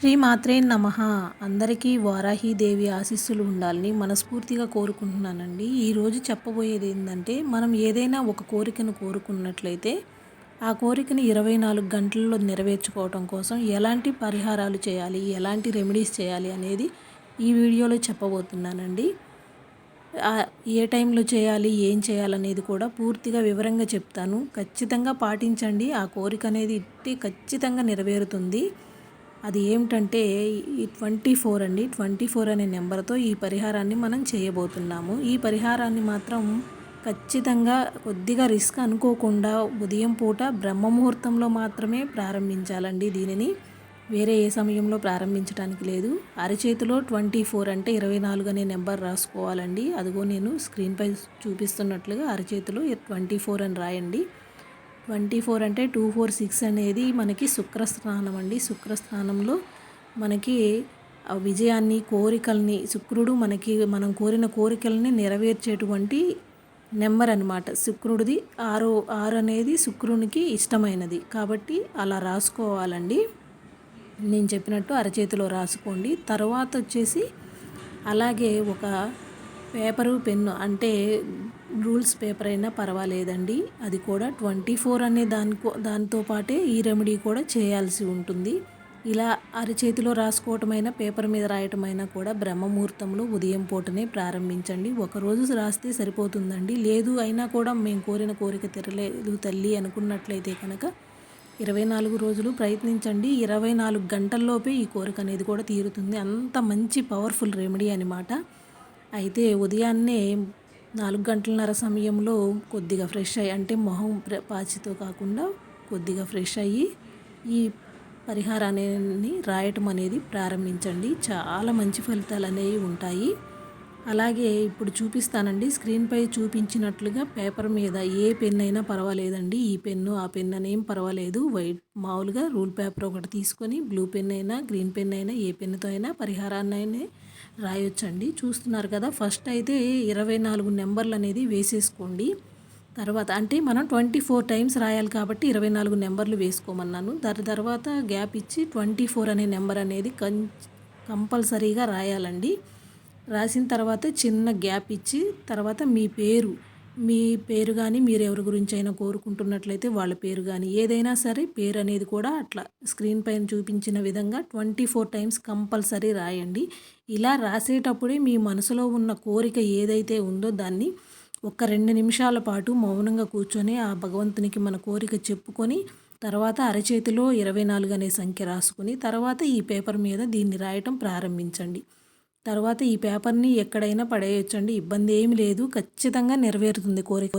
శ్రీ మాత్రే నమ. అందరికీ వారాహీదేవి ఆశీస్సులు ఉండాలని మనస్ఫూర్తిగా కోరుకుంటున్నానండి. ఈరోజు చెప్పబోయేది ఏంటంటే మనం ఏదైనా ఒక కోరికను కోరుకున్నట్లయితే ఆ కోరికను ఇరవై నాలుగు గంటల్లో నెరవేర్చుకోవటం కోసం ఎలాంటి పరిహారాలు చేయాలి ఎలాంటి రెమెడీస్ చేయాలి అనేది ఈ వీడియోలో చెప్పబోతున్నానండి. ఏ టైంలో చేయాలి ఏం చేయాలనేది కూడా పూర్తిగా వివరంగా చెప్తాను. ఖచ్చితంగా పాటించండి. ఆ కోరిక అనేది ఇట్టి ఖచ్చితంగా నెరవేరుతుంది. అది ఏమిటంటే ఈ ట్వంటీ ఫోర్ అండి. ట్వంటీ ఫోర్ అనే నెంబర్తో ఈ పరిహారాన్ని మనం చేయబోతున్నాము. ఈ పరిహారాన్ని మాత్రం ఖచ్చితంగా కొద్దిగా రిస్క్ అనుకోకుండా ఉదయం పూట బ్రహ్మముహూర్తంలో మాత్రమే ప్రారంభించాలండి దీనిని. వేరే ఏ సమయంలో ప్రారంభించడానికి లేదు. అరచేతిలో ట్వంటీ ఫోర్ అంటే ఇరవై నాలుగు అనే నెంబర్ రాసుకోవాలండి. అదిగో నేను స్క్రీన్పై చూపిస్తున్నట్లుగా అరచేతిలో ట్వంటీ ఫోర్ అని రాయండి. ట్వంటీ ఫోర్ అంటే టూ ఫోర్ సిక్స్ అనేది మనకి శుక్రస్నానం అండి. శుక్రస్నానంలో మనకి విజయాన్ని కోరికల్ని శుక్రుడు మనకి మనం కోరిన కోరికల్ని నెరవేర్చేటువంటి నెంబర్ అనమాట శుక్రుడిది ఆరు ఆరు అనేది శుక్రునికి ఇష్టమైనది. కాబట్టి అలా రాసుకోవాలండి. నేను చెప్పినట్టు అరచేతిలో రాసుకోండి. తర్వాత వచ్చేసి అలాగే ఒక పేపరు పెన్ను అంటే రూల్స్ పేపర్ అయినా పర్వాలేదండి. అది కూడా ట్వంటీ ఫోర్ అనే దానికో దానితో పాటే ఈ రెమెడీ కూడా చేయాల్సి ఉంటుంది. ఇలా అరచేతిలో రాసుకోవటమైనా పేపర్ మీద రాయటమైనా కూడా బ్రహ్మముహూర్తంలో ఉదయం పూటనే ప్రారంభించండి. ఒకరోజు రాస్తే సరిపోతుందండి. లేదు అయినా కూడా మేము కోరిన కోరిక తెరలేదు తల్లి అనుకున్నట్లయితే కనుక ఇరవై నాలుగు రోజులు ప్రయత్నించండి. ఇరవై నాలుగు గంటల్లోపే ఈ కోరిక అనేది కూడా తీరుతుంది. అంత మంచి పవర్ఫుల్ రెమెడీ అనమాట అయితే ఉదయాన్నే నాలుగు గంటలన్నర సమయంలో కొద్దిగా ఫ్రెష్ అయ్యి అంటే మొహం పాచితో కాకుండా కొద్దిగా ఫ్రెష్ అయ్యి ఈ పరిహారాన్ని రాయటం అనేది ప్రారంభించండి. చాలా మంచి ఫలితాలు అనేవి ఉంటాయి. అలాగే ఇప్పుడు చూపిస్తానండి. స్క్రీన్పై చూపించినట్లుగా పేపర్ మీద ఏ పెన్ అయినా పర్వాలేదండి. ఈ పెన్ను ఆ పెన్ అనేం పర్వాలేదు. వైట్ మామూలుగా రూల్ పేపర్ ఒకటి తీసుకొని బ్లూ పెన్ అయినా గ్రీన్ పెన్ అయినా ఏ పెన్నుతో అయినా పరిహారాన్ని అయినా రాయొచ్చండి. చూస్తున్నారు కదా ఫస్ట్ అయితే ఇరవై నాలుగు నెంబర్లు అనేది వేసేసుకోండి. తర్వాత అంటే మనం ట్వంటీ ఫోర్ టైమ్స్ రాయాలి కాబట్టి ఇరవై నాలుగు నెంబర్లు వేసుకోమన్నాను. దాని తర్వాత గ్యాప్ ఇచ్చి ట్వంటీ ఫోర్ అనే నెంబర్ అనేది కం కంపల్సరీగా రాయాలండి. రాసిన తర్వాత చిన్న గ్యాప్ ఇచ్చి తర్వాత మీ పేరు మీ పేరు కానీ మీరు ఎవరి గురించి అయినా కోరుకుంటున్నట్లయితే వాళ్ళ పేరు కానీ ఏదైనా సరే పేరు అనేది కూడా అట్లా స్క్రీన్ పైన చూపించిన విధంగా ట్వంటీ ఫోర్ టైమ్స్ కంపల్సరీ రాయండి. ఇలా రాసేటప్పుడే మీ మనసులో ఉన్న కోరిక ఏదైతే ఉందో దాన్ని ఒక రెండు నిమిషాల పాటు మౌనంగా కూర్చొని ఆ భగవంతునికి మన కోరిక చెప్పుకొని తర్వాత అరచేతిలో ఇరవై నాలుగు అనే సంఖ్య రాసుకుని తర్వాత ఈ పేపర్ మీద దీన్ని రాయటం ప్రారంభించండి. తర్వాత ఈ పేపర్ని ఎక్కడైనా పడేయొచ్చండి. ఇబ్బంది ఏమి లేదు. ఖచ్చితంగా నెరవేరుతుంది కోరిక.